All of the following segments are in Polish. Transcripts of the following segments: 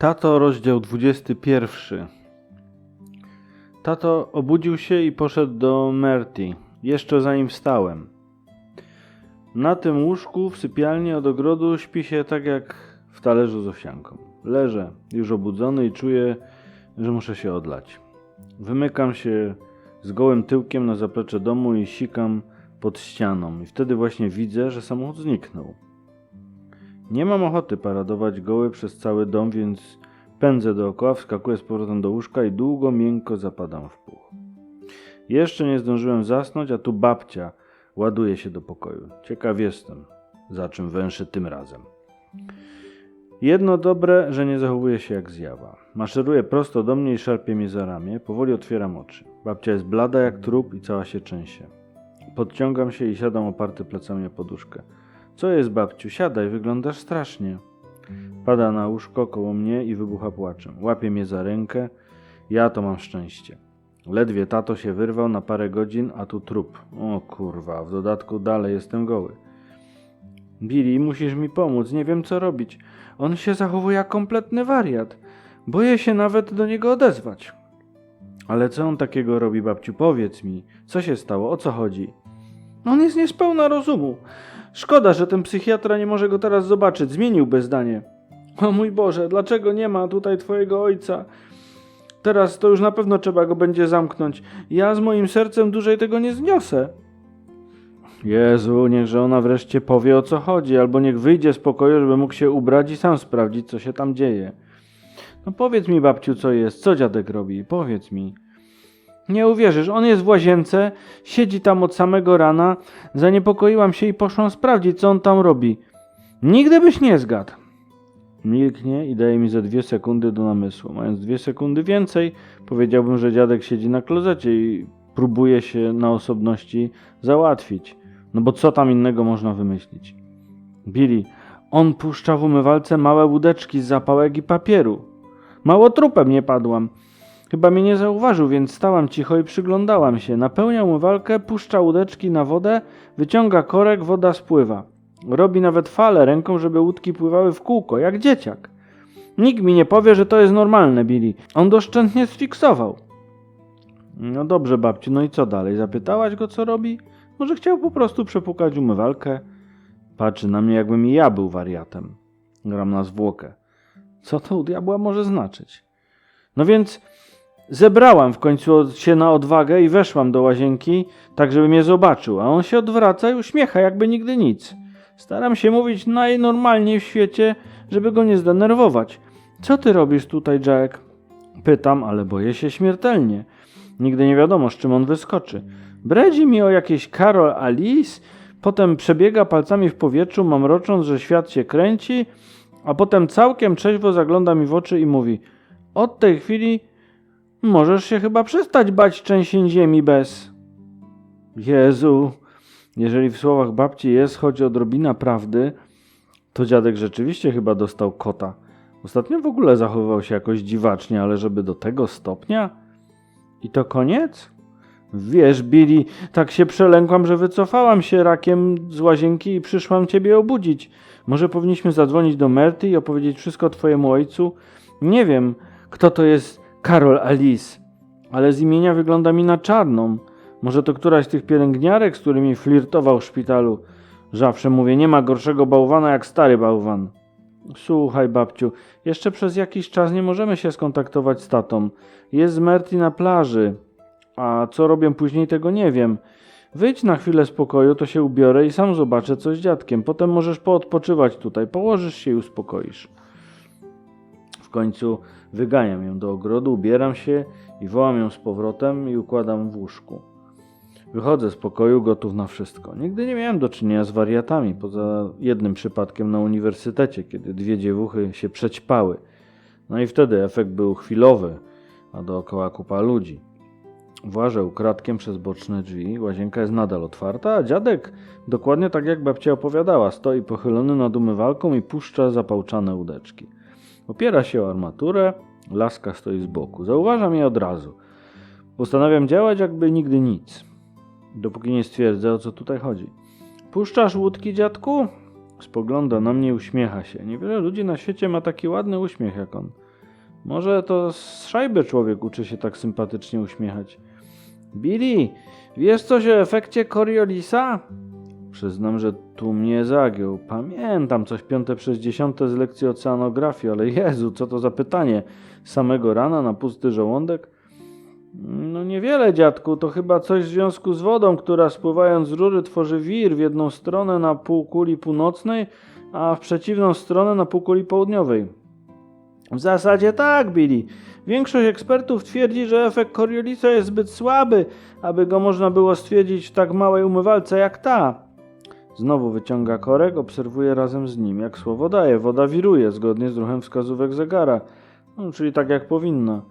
Tato, rozdział 21. Tato obudził się i poszedł do Merti, jeszcze zanim wstałem. Na tym łóżku w sypialni od ogrodu śpi się tak jak w talerzu z owsianką. Leżę, już obudzony i czuję, że muszę się odlać. Wymykam się z gołym tyłkiem na zaplecze domu i sikam pod ścianą. I wtedy właśnie widzę, że samochód zniknął. Nie mam ochoty paradować goły przez cały dom, więc pędzę dookoła, wskakuję z powrotem do łóżka i długo, miękko zapadam w puch. Jeszcze nie zdążyłem zasnąć, a tu babcia ładuje się do pokoju. Ciekaw jestem, za czym węszy tym razem. Jedno dobre, że nie zachowuje się jak zjawa. Maszeruje prosto do mnie i szarpie mnie za ramię. Powoli otwieram oczy. Babcia jest blada jak trup i cała się trzęsie. Podciągam się i siadam oparty plecami o poduszkę. Co jest, babciu? Siadaj, wyglądasz strasznie. Pada na łóżko koło mnie i wybucha płaczem. Łapie mnie za rękę. Ja to mam szczęście. Ledwie tato się wyrwał na parę godzin, a tu trup. O kurwa, w dodatku dalej jestem goły. Billy, musisz mi pomóc, nie wiem co robić. On się zachowuje jak kompletny wariat. Boję się nawet do niego odezwać. Ale co on takiego robi, babciu? Powiedz mi, co się stało, o co chodzi? On jest niespełna rozumu. Szkoda, że ten psychiatra nie może go teraz zobaczyć. Zmieniłby zdanie. O mój Boże, dlaczego nie ma tutaj twojego ojca? Teraz to już na pewno trzeba go będzie zamknąć. Ja z moim sercem dłużej tego nie zniosę. Jezu, niechże ona wreszcie powie o co chodzi, albo niech wyjdzie z pokoju, żeby mógł się ubrać i sam sprawdzić, co się tam dzieje. No powiedz mi, babciu, co jest, co dziadek robi, powiedz mi. Nie uwierzysz, on jest w łazience, siedzi tam od samego rana. Zaniepokoiłam się i poszłam sprawdzić, co on tam robi. Nigdy byś nie zgadł. Milknie i daje mi ze dwie sekundy do namysłu. Mając dwie sekundy więcej, powiedziałbym, że dziadek siedzi na klozecie i próbuje się na osobności załatwić. No bo co tam innego można wymyślić? Billy, on puszcza w umywalce małe łódeczki z zapałek i papieru. Mało trupem nie padłam. Chyba mnie nie zauważył, więc stałam cicho i przyglądałam się. Napełnia umywalkę, puszcza łódeczki na wodę, wyciąga korek, woda spływa. Robi nawet fale ręką, żeby łódki pływały w kółko, jak dzieciak. Nikt mi nie powie, że to jest normalne, Billy. On doszczętnie sfiksował. No dobrze, babciu, no i co dalej? Zapytałaś go, co robi? Może chciał po prostu przepukać umywalkę? Patrzy na mnie, jakbym i ja był wariatem. Gram na zwłokę. Co to u diabła może znaczyć? No więc zebrałam w końcu się na odwagę i weszłam do łazienki, tak żeby mnie zobaczył, a on się odwraca i uśmiecha, jakby nigdy nic. Staram się mówić najnormalniej w świecie, żeby go nie zdenerwować. Co ty robisz tutaj, Jack? Pytam, ale boję się śmiertelnie. Nigdy nie wiadomo, z czym on wyskoczy. Bredzi mi o jakieś Carol Alice, potem przebiega palcami w powietrzu, mamrocząc, że świat się kręci, a potem całkiem trzeźwo zagląda mi w oczy i mówi Od tej chwili możesz się chyba przestać bać trzęsień ziemi bez... Jezu, jeżeli w słowach babci jest choć odrobina prawdy, to dziadek rzeczywiście chyba dostał kota. Ostatnio w ogóle zachowywał się jakoś dziwacznie, ale żeby do tego stopnia? I to koniec? Wiesz, Billy, tak się przelękłam, że wycofałam się rakiem z łazienki i przyszłam ciebie obudzić. Może powinniśmy zadzwonić do Merty i opowiedzieć wszystko twojemu ojcu? Nie wiem, kto to jest Karol Alice, ale z imienia wygląda mi na czarną. Może to któraś z tych pielęgniarek, z którymi flirtował w szpitalu. Zawsze mówię, nie ma gorszego bałwana jak stary bałwan. Słuchaj, babciu, jeszcze przez jakiś czas nie możemy się skontaktować z tatą. Jest z Merty na plaży. A co robię później, tego nie wiem. Wyjdź na chwilę spokoju, to się ubiorę i sam zobaczę, co z dziadkiem. Potem możesz poodpoczywać tutaj, położysz się i uspokoisz. W końcu wyganiam ją do ogrodu, ubieram się i wołam ją z powrotem i układam w łóżku. Wychodzę z pokoju gotów na wszystko. Nigdy nie miałem do czynienia z wariatami, poza jednym przypadkiem na uniwersytecie, kiedy dwie dziewuchy się przećpały. No i wtedy efekt był chwilowy, a dookoła kupa ludzi. Włażę ukradkiem przez boczne drzwi, łazienka jest nadal otwarta, a dziadek, dokładnie tak jak babcia opowiadała, stoi pochylony nad umywalką i puszcza zapałczane łódeczki. Opiera się o armaturę, laska stoi z boku. Zauważam je od razu. Postanawiam działać jakby nigdy nic dopóki nie stwierdzę, o co tutaj chodzi. Puszczasz łódki, dziadku? Spogląda na mnie uśmiecha się. Niewiele ludzi na świecie ma taki ładny uśmiech jak on. Może to z szajby człowiek uczy się tak sympatycznie uśmiechać. Billy, wiesz coś o efekcie Coriolisa? Przyznam, że tu mnie zagiął. Pamiętam coś piąte przez dziesiąte z lekcji oceanografii, ale Jezu, co to za pytanie? Samego rana na pusty żołądek? No niewiele, dziadku, to chyba coś w związku z wodą, która spływając z rury tworzy wir w jedną stronę na półkuli północnej, a w przeciwną stronę na półkuli południowej. W zasadzie tak, Billy. Większość ekspertów twierdzi, że efekt Coriolisa jest zbyt słaby, aby go można było stwierdzić w tak małej umywalce jak ta. Znowu wyciąga korek, obserwuje razem z nim. Jak słowo daje, woda wiruje zgodnie z ruchem wskazówek zegara. No, czyli tak jak powinno.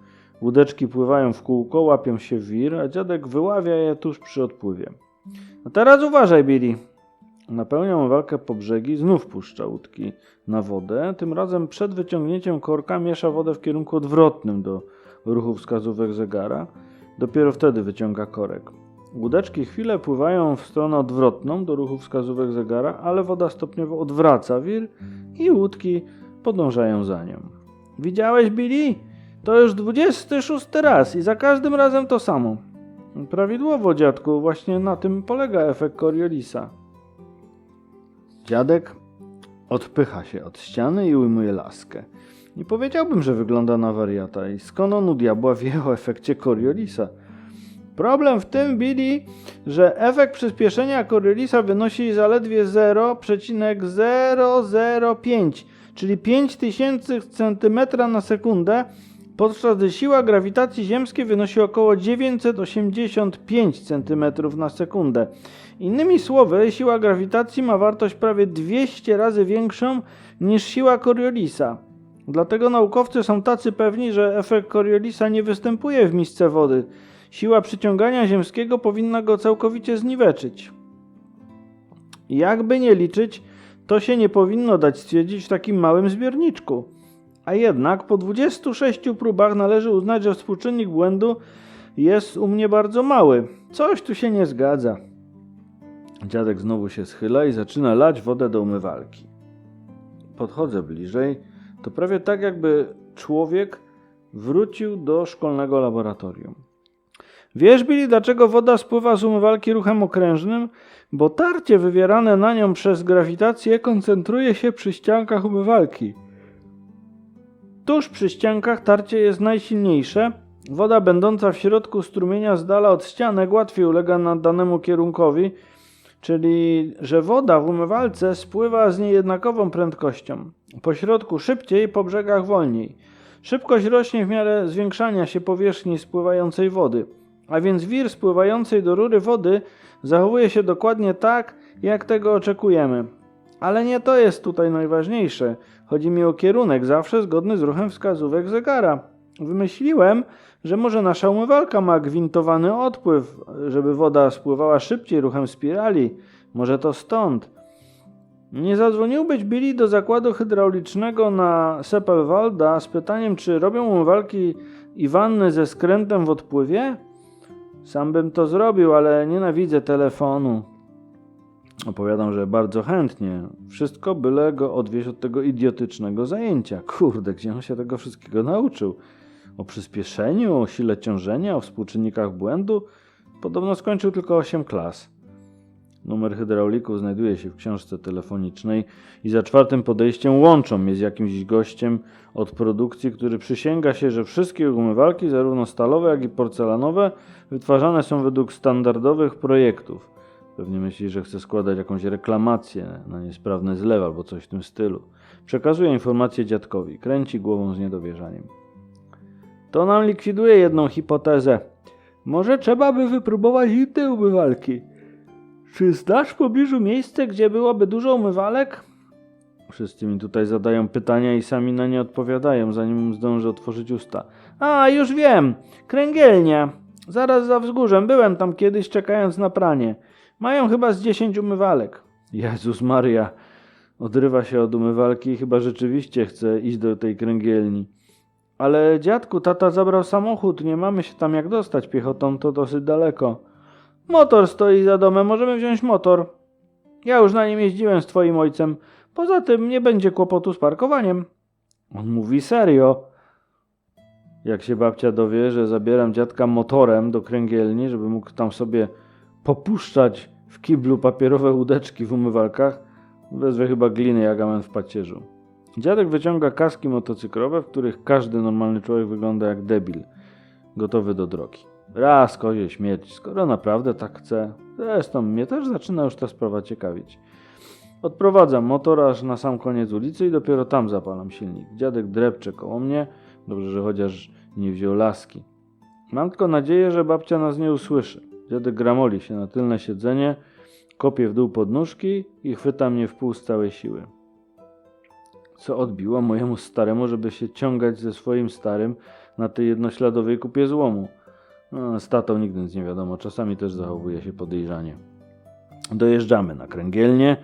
Łódeczki pływają w kółko, łapią się w wir, a dziadek wyławia je tuż przy odpływie. A teraz uważaj, Billy. Napełnia umywalkę po brzegi, znów puszcza łódki na wodę. Tym razem przed wyciągnięciem korka miesza wodę w kierunku odwrotnym do ruchu wskazówek zegara. Dopiero wtedy wyciąga korek. Łódeczki chwilę pływają w stronę odwrotną do ruchu wskazówek zegara, ale woda stopniowo odwraca wir i łódki podążają za nią. Widziałeś, Billy? To już 26 raz i za każdym razem to samo. Prawidłowo, dziadku, właśnie na tym polega efekt Coriolisa. Dziadek odpycha się od ściany i ujmuje laskę. Nie powiedziałbym, że wygląda na wariata i skąd on u diabła wie o efekcie Coriolisa? Problem w tym, Billy, że efekt przyspieszenia Coriolisa wynosi zaledwie 0,005, czyli 5000 cm na sekundę, podczas gdy siła grawitacji ziemskiej wynosi około 985 cm na sekundę. Innymi słowy, siła grawitacji ma wartość prawie 200 razy większą niż siła Coriolisa. Dlatego naukowcy są tacy pewni, że efekt Coriolisa nie występuje w misce wody. Siła przyciągania ziemskiego powinna go całkowicie zniweczyć. Jakby nie liczyć, to się nie powinno dać stwierdzić w takim małym zbiorniczku. A jednak po 26 próbach należy uznać, że współczynnik błędu jest u mnie bardzo mały. Coś tu się nie zgadza. Dziadek znowu się schyla i zaczyna lać wodę do umywalki. Podchodzę bliżej. To prawie tak, jakby człowiek wrócił do szkolnego laboratorium. Wiesz, Billy, dlaczego woda spływa z umywalki ruchem okrężnym? Bo tarcie wywierane na nią przez grawitację koncentruje się przy ściankach umywalki. Tuż przy ściankach tarcie jest najsilniejsze. Woda będąca w środku strumienia z dala od ścianek łatwiej ulega nadanemu kierunkowi, czyli że woda w umywalce spływa z niejednakową prędkością. Po środku szybciej, po brzegach wolniej. Szybkość rośnie w miarę zwiększania się powierzchni spływającej wody, a więc wir spływającej do rury wody zachowuje się dokładnie tak, jak tego oczekujemy. Ale nie to jest tutaj najważniejsze. Chodzi mi o kierunek zawsze zgodny z ruchem wskazówek zegara. Wymyśliłem, że może nasza umywalka ma gwintowany odpływ, żeby woda spływała szybciej ruchem spirali. Może to stąd. Nie zadzwoniłbyś Billy do zakładu hydraulicznego na Sepelwalda z pytaniem, czy robią umywalki i wanny ze skrętem w odpływie? Sam bym to zrobił, ale nienawidzę telefonu. Opowiadam, że bardzo chętnie. Wszystko byle go odwieźć od tego idiotycznego zajęcia. Kurde, gdzie on się tego wszystkiego nauczył? O przyspieszeniu, o sile ciążenia, o współczynnikach błędu? Podobno skończył tylko 8 klas. Numer hydraulików znajduje się w książce telefonicznej i za czwartym podejściem łączą mnie z jakimś gościem od produkcji, który przysięga się, że wszystkie umywalki, zarówno stalowe, jak i porcelanowe, wytwarzane są według standardowych projektów. Pewnie myśli, że chce składać jakąś reklamację na niesprawny zlew albo coś w tym stylu. Przekazuje informację dziadkowi, kręci głową z niedowierzaniem. To nam likwiduje jedną hipotezę. Może trzeba by wypróbować inne umywalki. Czy znasz w pobliżu miejsce, gdzie byłoby dużo umywalek? Wszyscy mi tutaj zadają pytania i sami na nie odpowiadają, zanim zdążę otworzyć usta. A, już wiem! Kręgielnia! Zaraz za wzgórzem, byłem tam kiedyś czekając na pranie. Mają chyba z 10 umywalek. Jezus Maria! Odrywa się od umywalki i chyba rzeczywiście chce iść do tej kręgielni. Ale dziadku, tata zabrał samochód, nie mamy się tam jak dostać piechotą, to dosyć daleko. Motor stoi za domem, możemy wziąć motor. Ja już na nim jeździłem z twoim ojcem. Poza tym nie będzie kłopotu z parkowaniem. On mówi serio. Jak się babcia dowie, że zabieram dziadka motorem do kręgielni, żeby mógł tam sobie popuszczać w kiblu papierowe łódeczki w umywalkach, wezwie chyba gliny jak amen w pacierzu. Dziadek wyciąga kaski motocyklowe, w których każdy normalny człowiek wygląda jak debil, gotowy do drogi. Raz kozie śmierć, skoro naprawdę tak chce. Zresztą mnie też zaczyna już ta sprawa ciekawić. Odprowadzam motor aż na sam koniec ulicy i dopiero tam zapalam silnik. Dziadek drepcze koło mnie, dobrze, że chociaż nie wziął laski. Mam tylko nadzieję, że babcia nas nie usłyszy. Dziadek gramoli się na tylne siedzenie, kopie w dół podnóżki i chwyta mnie w pół z całej siły. Co odbiło mojemu staremu, żeby się ciągać ze swoim starym na tej jednośladowej kupie złomu. No, z tatą nigdy nic nie wiadomo, czasami też zachowuje się podejrzanie. Dojeżdżamy na kręgielnię,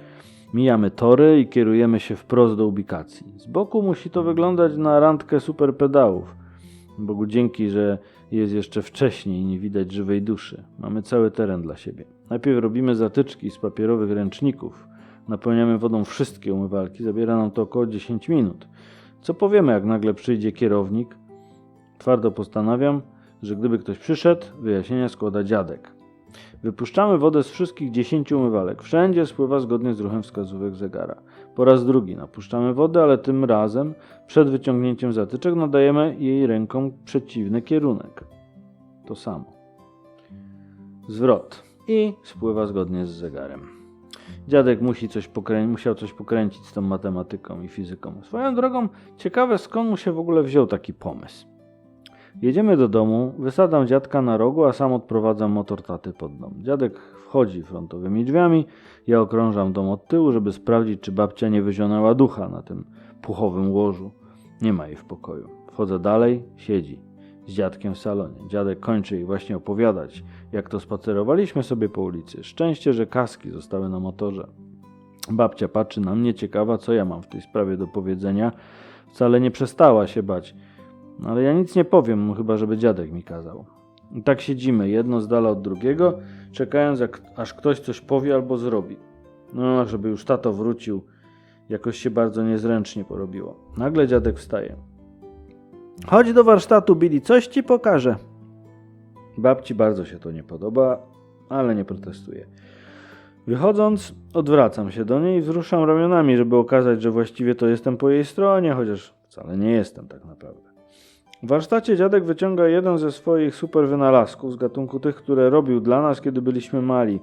mijamy tory i kierujemy się wprost do ubikacji. Z boku musi to wyglądać na randkę super pedałów. Bogu dzięki, że jest jeszcze wcześniej i nie widać żywej duszy. Mamy cały teren dla siebie. Najpierw robimy zatyczki z papierowych ręczników. Napełniamy wodą wszystkie umywalki. Zabiera nam to około 10 minut. Co powiemy, jak nagle przyjdzie kierownik? Twardo postanawiam, że gdyby ktoś przyszedł, wyjaśnienia składa dziadek. Wypuszczamy wodę z wszystkich 10 umywalek. Wszędzie spływa zgodnie z ruchem wskazówek zegara. Po raz drugi napuszczamy wodę, ale tym razem przed wyciągnięciem zatyczek nadajemy jej ręką przeciwny kierunek. To samo. Zwrot. I spływa zgodnie z zegarem. Dziadek musi coś pokrę- musiał coś pokręcić z tą matematyką i fizyką. Swoją drogą, ciekawe skąd mu się w ogóle wziął taki pomysł. Jedziemy do domu, wysadzam dziadka na rogu, a sam odprowadzam motor taty pod dom. Dziadek wchodzi frontowymi drzwiami, ja okrążam dom od tyłu, żeby sprawdzić, czy babcia nie wyzionęła ducha na tym puchowym łożu. Nie ma jej w pokoju. Wchodzę dalej, siedzi z dziadkiem w salonie. Dziadek kończy jej właśnie opowiadać, jak to spacerowaliśmy sobie po ulicy. Szczęście, że kaski zostały na motorze. Babcia patrzy na mnie ciekawa, co ja mam w tej sprawie do powiedzenia. Wcale nie przestała się bać. No ale ja nic nie powiem, chyba żeby dziadek mi kazał. I tak siedzimy, jedno z dala od drugiego, czekając, jak, aż ktoś coś powie albo zrobi. No, żeby już tato wrócił. Jakoś się bardzo niezręcznie porobiło. Nagle dziadek wstaje. Chodź do warsztatu, Billy, coś ci pokażę. Babci bardzo się to nie podoba, ale nie protestuje. Wychodząc, odwracam się do niej i wzruszam ramionami, żeby okazać, że właściwie to jestem po jej stronie, chociaż wcale nie jestem tak naprawdę. W warsztacie dziadek wyciąga jeden ze swoich super wynalazków z gatunku tych, które robił dla nas, kiedy byliśmy mali.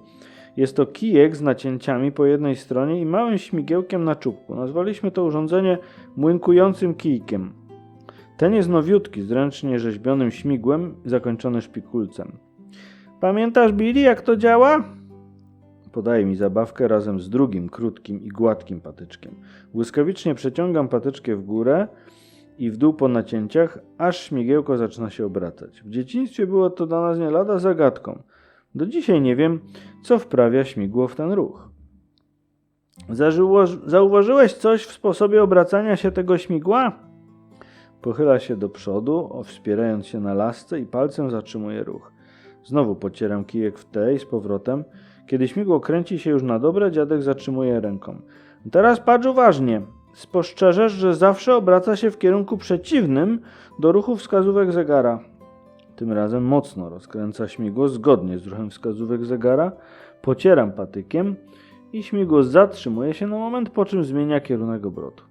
Jest to kijek z nacięciami po jednej stronie i małym śmigiełkiem na czubku. Nazwaliśmy to urządzenie młynkującym kijkiem. Ten jest nowiutki, z ręcznie rzeźbionym śmigłem zakończony szpikulcem. Pamiętasz, Billy, jak to działa? Podaje mi zabawkę razem z drugim, krótkim i gładkim patyczkiem. Błyskawicznie przeciągam patyczkę w górę i w dół po nacięciach, aż śmigiełko zaczyna się obracać. W dzieciństwie było to dla nas nie lada zagadką. Do dzisiaj nie wiem, co wprawia śmigło w ten ruch. Zażyło, zauważyłeś coś w sposobie obracania się tego śmigła? Pochyla się do przodu, wspierając się na lasce i palcem zatrzymuje ruch. Znowu pocieram kijek w tej z powrotem. Kiedy śmigło kręci się już na dobre, dziadek zatrzymuje ręką. Teraz patrz uważnie. Spostrzeżesz, że zawsze obraca się w kierunku przeciwnym do ruchu wskazówek zegara. Tym razem mocno rozkręca śmigło zgodnie z ruchem wskazówek zegara. Pocieram patykiem i śmigło zatrzymuje się na moment, po czym zmienia kierunek obrotu.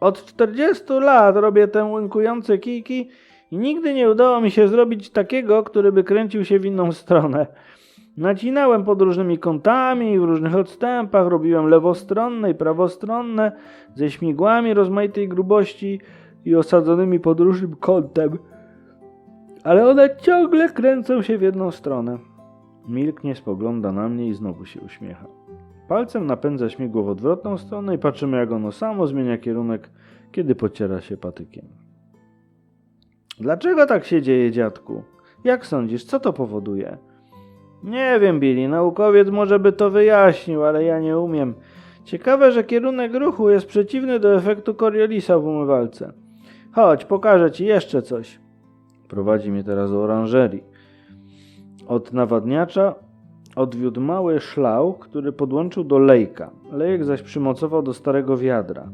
Od 40 lat robię te łynkujące kijki i nigdy nie udało mi się zrobić takiego, który by kręcił się w inną stronę. Nacinałem pod różnymi kątami, w różnych odstępach, robiłem lewostronne i prawostronne, ze śmigłami rozmaitej grubości i osadzonymi pod różnym kątem. Ale one ciągle kręcą się w jedną stronę. Milknie, spogląda na mnie i znowu się uśmiecha. Palcem napędza śmigło w odwrotną stronę i patrzymy, jak ono samo zmienia kierunek, kiedy pociera się patykiem. Dlaczego tak się dzieje, dziadku? Jak sądzisz, co to powoduje? Nie wiem, Billy, naukowiec może by to wyjaśnił, ale ja nie umiem. Ciekawe, że kierunek ruchu jest przeciwny do efektu Coriolisa w umywalce. Chodź, pokażę ci jeszcze coś. Prowadzi mnie teraz do oranżerii. Od nawadniacza odwiódł mały szlał, który podłączył do lejka. Lejek zaś przymocował do starego wiadra.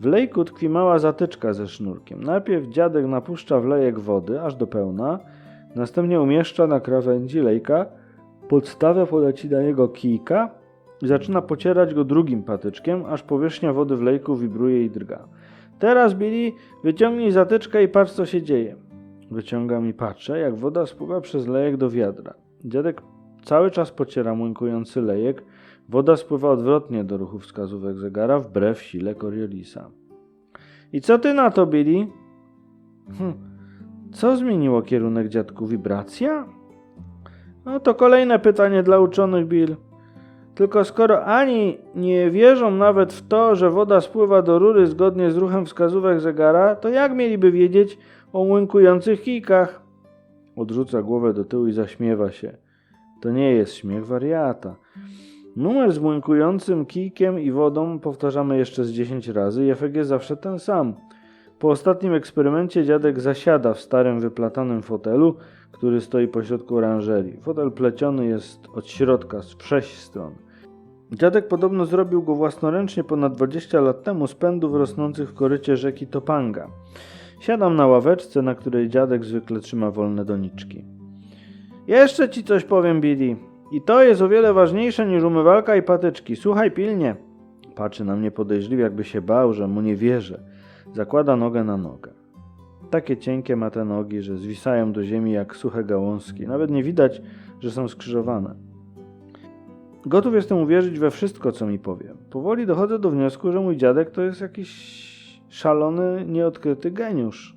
W lejku tkwi mała zatyczka ze sznurkiem. Najpierw dziadek napuszcza w lejek wody aż do pełna, następnie umieszcza na krawędzi lejka podstawę poleci na niego kijka i zaczyna pocierać go drugim patyczkiem, aż powierzchnia wody w lejku wibruje i drga. Teraz, Billy, wyciągnij zatyczkę i patrz, co się dzieje. Wyciągam i patrzę, jak woda spływa przez lejek do wiadra. Dziadek cały czas pociera młynkujący lejek. Woda spływa odwrotnie do ruchu wskazówek zegara, wbrew sile Coriolisa. I co ty na to, Billy? Hm. Co zmieniło kierunek dziadku? Wibracja? No to kolejne pytanie dla uczonych, Bill. Tylko skoro ani nie wierzą nawet w to, że woda spływa do rury zgodnie z ruchem wskazówek zegara, to jak mieliby wiedzieć o łynkujących kijkach? Odrzuca głowę do tyłu i zaśmiewa się. To nie jest śmiech wariata. Numer z błynkującym kijkiem i wodą powtarzamy jeszcze z 10 razy i efekt jest zawsze ten sam. Po ostatnim eksperymencie dziadek zasiada w starym wyplatanym fotelu, który stoi pośrodku oranżerii. Fotel pleciony jest od środka, z sześć stron. Dziadek podobno zrobił go własnoręcznie ponad 20 lat temu z pędów rosnących w korycie rzeki Topanga. Siadam na ławeczce, na której dziadek zwykle trzyma wolne doniczki. Jeszcze ci coś powiem, Billy. I to jest o wiele ważniejsze niż umywalka i patyczki. Słuchaj pilnie. Patrzy na mnie podejrzliwie, jakby się bał, że mu nie wierzę. Zakłada nogę na nogę. Takie cienkie ma te nogi, że zwisają do ziemi jak suche gałązki. Nawet nie widać, że są skrzyżowane. Gotów jestem uwierzyć we wszystko, co mi powie. Powoli dochodzę do wniosku, że mój dziadek to jest jakiś szalony, nieodkryty geniusz.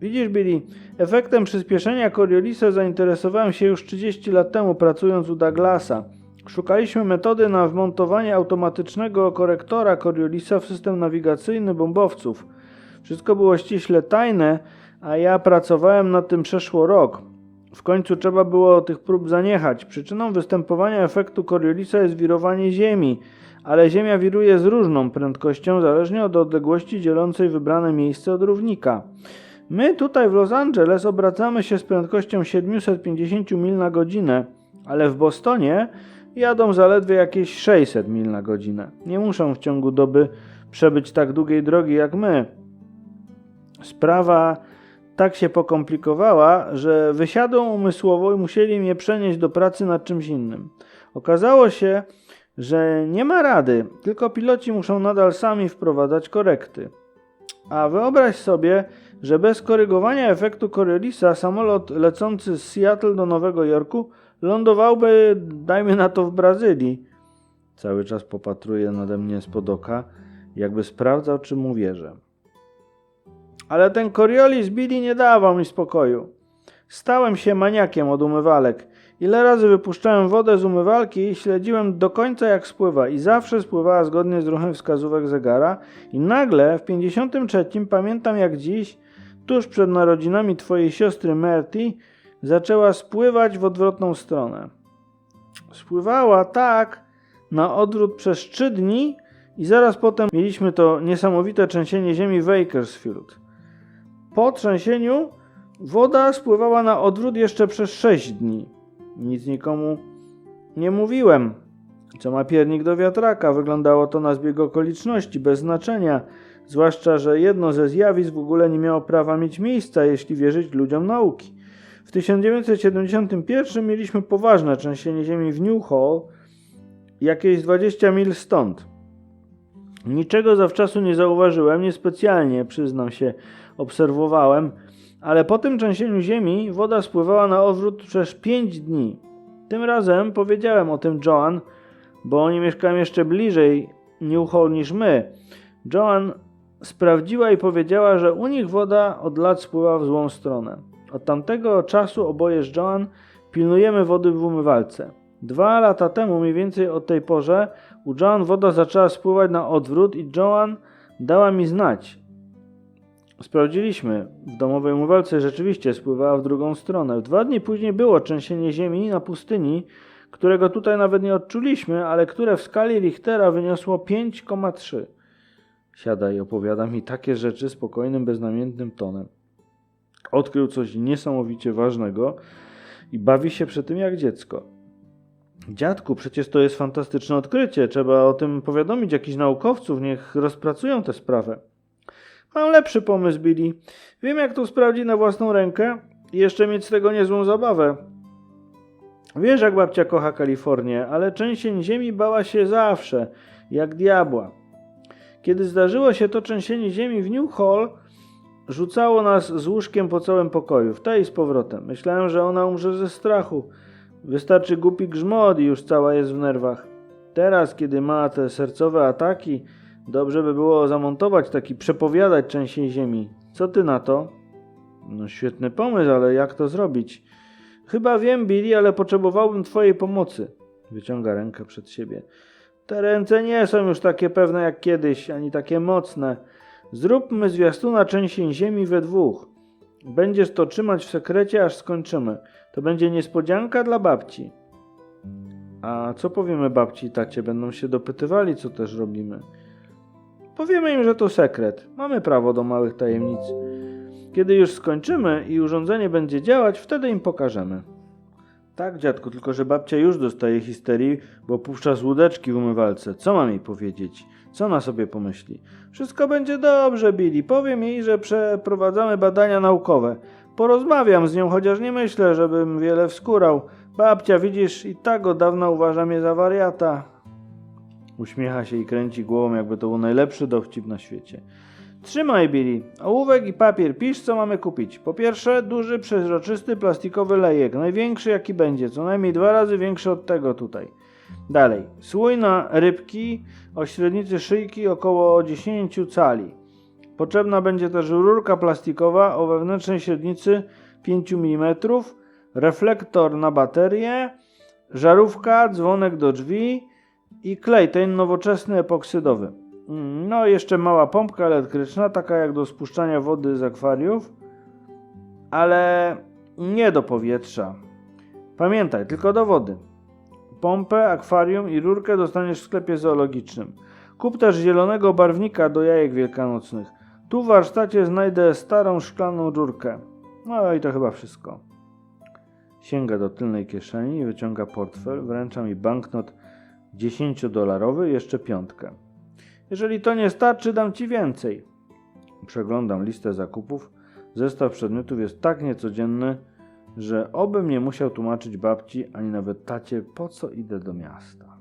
Widzisz, Billy, efektem przyspieszenia Coriolisa zainteresowałem się już 30 lat temu, pracując u Douglasa. Szukaliśmy metody na wmontowanie automatycznego korektora Coriolisa w system nawigacyjny bombowców. Wszystko było ściśle tajne, a ja pracowałem nad tym przeszło rok. W końcu trzeba było tych prób zaniechać. Przyczyną występowania efektu Coriolisa jest wirowanie Ziemi, ale Ziemia wiruje z różną prędkością, zależnie od odległości dzielącej wybrane miejsce od równika. My tutaj w Los Angeles obracamy się z prędkością 750 mil na godzinę, ale w Bostonie jadą zaledwie jakieś 600 mil na godzinę. Nie muszą w ciągu doby przebyć tak długiej drogi jak my. Sprawa tak się pokomplikowała, że wysiadłem umysłowo i musieli mnie przenieść do pracy nad czymś innym. Okazało się, że nie ma rady, tylko piloci muszą nadal sami wprowadzać korekty. A wyobraź sobie, że bez korygowania efektu Coriolisa samolot lecący z Seattle do Nowego Jorku lądowałby, dajmy na to, w Brazylii. Cały czas popatruje nade mnie spod oka, jakby sprawdzał, czy mu wierzę. Ale ten Coriolis Billy nie dawał mi spokoju. Stałem się maniakiem od umywalek. Ile razy wypuszczałem wodę z umywalki i śledziłem do końca jak spływa i zawsze spływała zgodnie z ruchem wskazówek zegara i nagle w 53 pamiętam jak dziś, tuż przed narodzinami twojej siostry Merty, zaczęła spływać w odwrotną stronę. Spływała tak na odwrót przez trzy dni i zaraz potem mieliśmy to niesamowite trzęsienie ziemi w Bakersfield. Po trzęsieniu woda spływała na odwrót jeszcze przez 6 dni. Nic nikomu nie mówiłem. Co ma piernik do wiatraka? Wyglądało to na zbieg okoliczności, bez znaczenia. Zwłaszcza, że jedno ze zjawisk w ogóle nie miało prawa mieć miejsca, jeśli wierzyć ludziom nauki. W 1971 mieliśmy poważne trzęsienie ziemi w New Hall, jakieś 20 mil stąd. Niczego zawczasu nie zauważyłem, niespecjalnie, przyznam się, obserwowałem, ale po tym trzęsieniu ziemi woda spływała na odwrót przez 5 dni. Tym razem powiedziałem o tym Joan, bo oni mieszkają jeszcze bliżej New Hall niż my. Joan sprawdziła i powiedziała, że u nich woda od lat spływa w złą stronę. Od tamtego czasu oboje z Joan pilnujemy wody w umywalce. Dwa lata temu, mniej więcej o tej porze, u Joan woda zaczęła spływać na odwrót i Joan dała mi znać. Sprawdziliśmy. W domowej umywalce rzeczywiście spływała w drugą stronę. Dwa dni później było trzęsienie ziemi na pustyni, którego tutaj nawet nie odczuliśmy, ale które w skali Richtera wyniosło 5,3. Siada i opowiada mi takie rzeczy spokojnym, beznamiętnym tonem. Odkrył coś niesamowicie ważnego i bawi się przy tym jak dziecko. Dziadku, przecież to jest fantastyczne odkrycie. Trzeba o tym powiadomić jakichś naukowców, niech rozpracują tę sprawę. Mam lepszy pomysł, Billy. Wiem, jak to sprawdzić na własną rękę i jeszcze mieć z tego niezłą zabawę. Wiesz, jak babcia kocha Kalifornię, ale trzęsień ziemi bała się zawsze, jak diabła. Kiedy zdarzyło się to trzęsienie ziemi w New Hall, rzucało nas z łóżkiem po całym pokoju, w tej z powrotem. Myślałem, że ona umrze ze strachu. Wystarczy głupi grzmot i już cała jest w nerwach. Teraz, kiedy ma te sercowe ataki, dobrze by było zamontować taki przepowiadać trzęsień ziemi. Co ty na to? No świetny pomysł, ale jak to zrobić? Chyba wiem, Billy, ale potrzebowałbym twojej pomocy. Wyciąga rękę przed siebie. Te ręce nie są już takie pewne jak kiedyś, ani takie mocne. Zróbmy zwiastuna trzęsień ziemi we dwóch. Będziesz to trzymać w sekrecie, aż skończymy. To będzie niespodzianka dla babci. A co powiemy babci i tacie? Będą się dopytywali, co też robimy. Powiemy im, że to sekret. Mamy prawo do małych tajemnic. Kiedy już skończymy i urządzenie będzie działać, wtedy im pokażemy. Tak, dziadku, tylko że babcia już dostaje histerii, bo puszcza z łódeczki w umywalce. Co mam jej powiedzieć? Co ona sobie pomyśli? Wszystko będzie dobrze, Billy. Powiem jej, że przeprowadzamy badania naukowe. Porozmawiam z nią, chociaż nie myślę, żebym wiele wskórał. Babcia, widzisz, i tak od dawna uważa mnie za wariata. Uśmiecha się i kręci głową, jakby to był najlepszy dowcip na świecie. Trzymaj, Billy. Ołówek i papier. Pisz, co mamy kupić. Po pierwsze, duży, przezroczysty, plastikowy lejek. Największy, jaki będzie. Co najmniej dwa razy większy od tego tutaj. Dalej. Słój na rybki o średnicy szyjki około 10 cali. Potrzebna będzie też rurka plastikowa o wewnętrznej średnicy 5 mm, reflektor na baterię, żarówka, dzwonek do drzwi i klej, ten nowoczesny epoksydowy. Mm, No, jeszcze mała pompka elektryczna, taka jak do spuszczania wody z akwariów, ale nie do powietrza. Pamiętaj, tylko do wody. Pompę, akwarium i rurkę dostaniesz w sklepie zoologicznym. Kup też zielonego barwnika do jajek wielkanocnych. Tu w warsztacie znajdę starą szklaną rurkę. No i to chyba wszystko. Sięga do tylnej kieszeni i wyciąga portfel. Wręcza mi banknot 10-dolarowy, jeszcze piątkę. Jeżeli to nie starczy, dam ci więcej. Przeglądam listę zakupów. Zestaw przedmiotów jest tak niecodzienny, że obym nie musiał tłumaczyć babci ani nawet tacie, po co idę do miasta.